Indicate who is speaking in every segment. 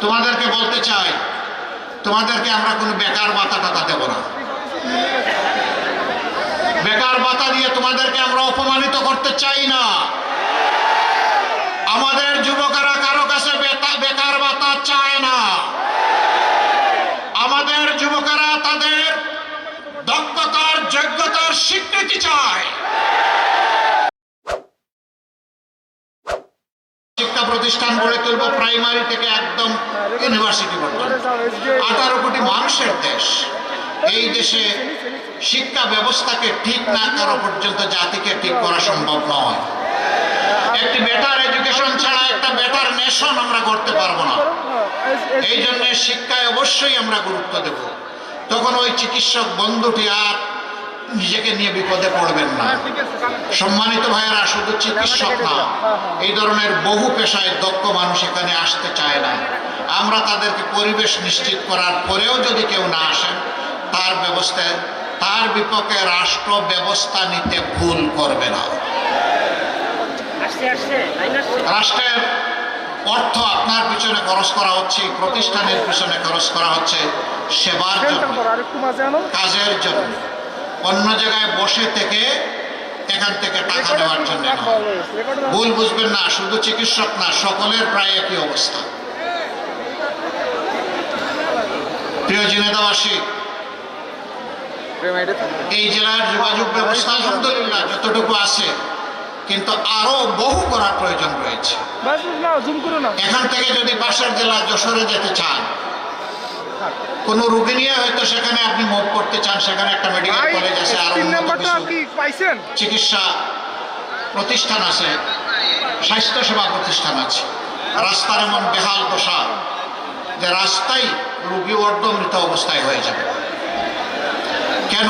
Speaker 1: তোমাদেরকে বলতে চাই, তোমাদেরকে আমরা কোনো বেকার ভাতা টাকা দেব না। বেকার ভাতা দিয়ে তোমাদেরকে আমরা অপমানিত করতে চাই না। আমাদের যুবকেরা কারও কাছে বেতা- বেকার ভাতা চায় না আমাদের যুবকেরা তাদের দক্ষতার যোগ্যতার স্বীকৃতি চায় শিক্ষা প্রতিষ্ঠান গড়ে তুলব প্রাইমারি থেকে একদম ইউনিভার্সিটি পর্যন্ত। আঠারো কোটি মানুষের দেশ। এই দেশে শিক্ষা ব্যবস্থাকে ঠিক না করা পর্যন্ত জাতিকে ঠিক করা সম্ভব নয়। একটি বেটার এডুকেশন ছাড়া একটা বেটার নেশন আমরা করতে পারব না। এই জন্য শিক্ষায় অবশ্যই আমরা গুরুত্ব দেব। তখন ওই চিকিৎসক বন্ধুটি আর নিজেকে নিয়ে বিপদে পড়বেন না। সম্মানিত ভাইয়েরা শুধু চিকিৎসক না এই ধরনের বহু পেশায় দক্ষ মানুষ এখানে আসতে চায় না। আমরা তাদেরকে পরিবেশ নিশ্চিত করার পরেও যদি কেউ না আসেন তার ব্যবস্থায় তার বিপক্ষে রাষ্ট্র ব্যবস্থা নিতে ভুল করবে না। রাষ্ট্রের অর্থ আপনার পিছনে খরচ করা হচ্ছে প্রতিষ্ঠানের পিছনে খরচ করা হচ্ছে সেবার জন্য। কাজের জন্য। অন্য জায়গায় বসে থেকে এখান থেকে টাকা নেওয়ার জন্য ভুল বুঝবেন না শুধু চিকিৎসক না সকলের প্রায় একই অবস্থা। প্রিয় জিনেদাবাসী এই জেলার যোগাযোগ ব্যবস্থা আলহামদুলিল্লাহ যতটুকু আছে কিন্তু আরও বহু করার প্রয়োজন রয়েছে। এখান থেকে যদি পাশের জেলা যশোরে যেতে চান কোনো রুগী নিয়ে হয়তো সেখানে আপনি মুভ করতে চান সেখানে একটা মেডিকেল কলেজ আছে আর চিকিৎসা প্রতিষ্ঠান আছে স্বাস্থ্য সেবা প্রতিষ্ঠান আছে। রাস্তার এমন বেহাল দশা যে রাস্তায় রুগী অর্ধমৃত অবস্থায় হয়ে যাবে। কেন?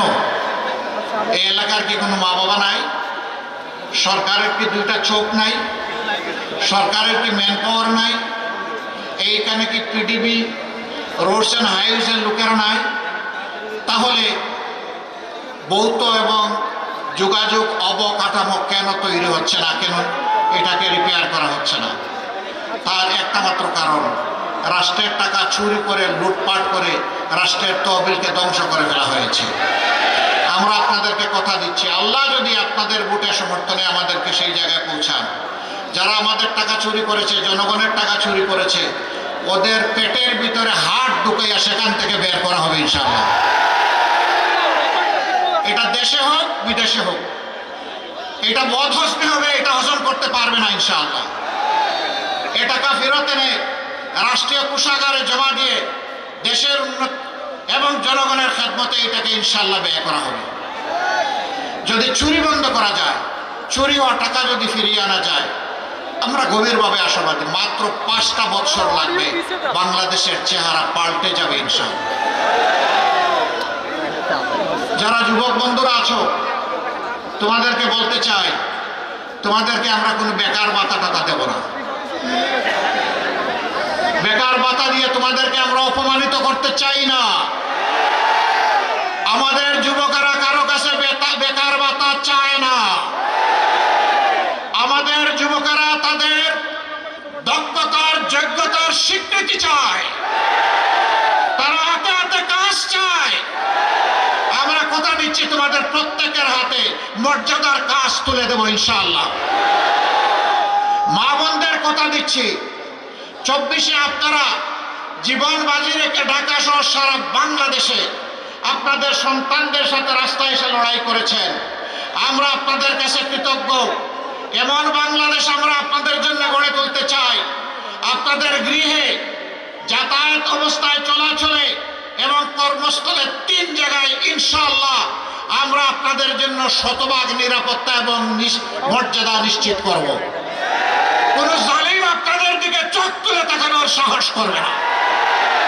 Speaker 1: এই এলাকার কি কোনো মা বাবা নাই? সরকারের কি দুইটা চোখ নাই? সরকারের কি ম্যান পাওয়ার নাই? এইখানে কি পিডিবি রোডস অ্যান্ড হাইওয়েজের লোকেরা নাই। তাহলে ভৌত এবং যোগাযোগ অবকাঠামো কেন তৈরি হচ্ছে না? কেন এটাকে রিপেয়ার করা হচ্ছে না? তার একটা মাত্র কারণ, রাষ্ট্রের টাকা চুরি করে, লুটপাট করে রাষ্ট্রের তহবিলকে ধ্বংস করে ফেলা হয়েছে। আমরা আপনাদেরকে কথা দিচ্ছি, আল্লাহ যদি আপনাদের ভোটের সমর্থনে আমাদেরকে সেই জায়গায় পৌঁছান। যারা আমাদের টাকা চুরি করেছে, জনগণের টাকা চুরি করেছে ওদের পেটের ভিতরে হাট ঢুকাইয়া সেখান থেকে বের করা হবে ইনশাল্লাহ এটা দেশে হোক, বিদেশে হোক। এটা বধ হস্তে হবে, এটা হজম করতে পারবে না ইনশাআল্লাহ। এ টাকা ফেরত এনে রাষ্ট্রীয় কোষাগারে জমা দিয়ে দেশের উন্নত এবং জনগণের খেদমতে এটাকে ইনশাল্লাহ ব্যয় করা হবে। যদি চুরি বন্ধ করা যায়, চুরি হওয়া টাকা যদি ফিরিয়ে আনা যায় আমরা গভীরভাবে আশাবাদী। মাত্র পাঁচটা বছর লাগবে বাংলাদেশের চেহারা পাল্টে যাবে ইনশাআল্লাহ। যারা যুবক বন্ধুরা আছো, তোমাদেরকে বলতে চাই, তোমাদেরকে আমরা কোনো বেকার ভাতা টাতা দেব না। বেকার ভাতা দিয়ে তোমাদেরকে আমরা অপমানিত করতে চাই না। আমাদের যুবকেরা কারও কাছে বেতা- বেকার ভাতা চায় না। আমাদের যুবকেরা স্বীকৃতি চায়। তারা হাতে হাতে কাজ চায়। আমরা কথা দিচ্ছি তোমাদের প্রত্যেকের হাতে। মর্যাদার কাজ তুলে দেবো ইনশাআল্লাহ। মা বোনদের কথা দিচ্ছি। চব্বিশে আপনারা জীবন বাজি রেখে ঢাকা সহ সারা বাংলাদেশে আপনাদের সন্তানদের সাথে রাস্তায় এসে লড়াই করেছেন। আমরা আপনাদের কাছে কৃতজ্ঞ। এমন বাংলাদেশ আমরা আপনাদের জন্য গড়ে তুলতে চাই। আপনাদের গৃহে যাতায়াত অবস্থায় চলাচলে এবং কর্মস্থলে তিন জায়গায় ইনশাল্লাহ আমরা আপনাদের জন্য শতভাগ নিরাপত্তা এবং মর্যাদা নিশ্চিত করব। কোন জালিম আপনাদের দিকে চোখ তুলে তাকানোর সাহস করবে না।